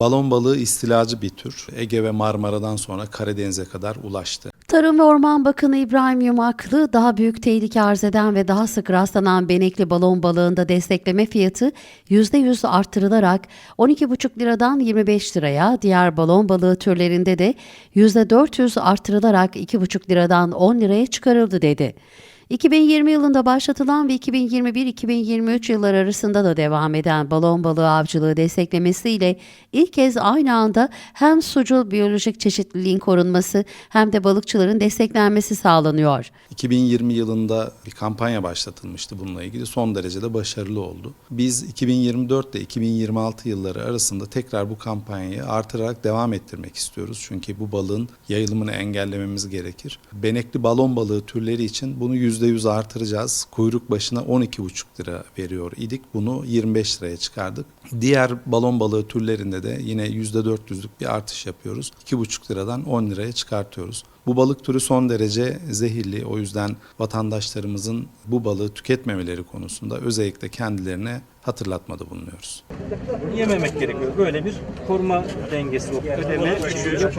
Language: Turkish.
Balon balığı istilacı bir tür. Ege ve Marmara'dan sonra Karadeniz'e kadar ulaştı. Tarım ve Orman Bakanı İbrahim Yumaklı, daha büyük tehlike arz eden ve daha sık rastlanan benekli balon balığında destekleme fiyatı %100 arttırılarak 12,5 liradan 25 liraya, diğer balon balığı türlerinde de %400 arttırılarak 2,5 liradan 10 liraya çıkarıldı dedi. 2020 yılında başlatılan ve 2021-2023 yılları arasında da devam eden balon balığı avcılığı desteklemesiyle ilk kez aynı anda hem sucul biyolojik çeşitliliğin korunması hem de balıkçıların desteklenmesi sağlanıyor. 2020 yılında bir kampanya başlatılmıştı bununla ilgili. Son derece de başarılı oldu. Biz 2024 ile 2026 yılları arasında tekrar bu kampanyayı artırarak devam ettirmek istiyoruz. Çünkü bu balığın yayılımını engellememiz gerekir. Benekli balon balığı türleri için bunu %100 artıracağız. Kuyruk başına 12,5 lira veriyor idik. Bunu 25 liraya çıkardık. Diğer balon balığı türlerinde de yine %400'lük bir artış yapıyoruz. 2,5 liradan 10 liraya çıkartıyoruz. Bu balık türü son derece zehirli. O yüzden vatandaşlarımızın bu balığı tüketmemeleri konusunda özellikle kendilerine hatırlatmada bulunuyoruz. yememek gerekiyor. Böyle bir koruma dengesi, ödeme yapılacak.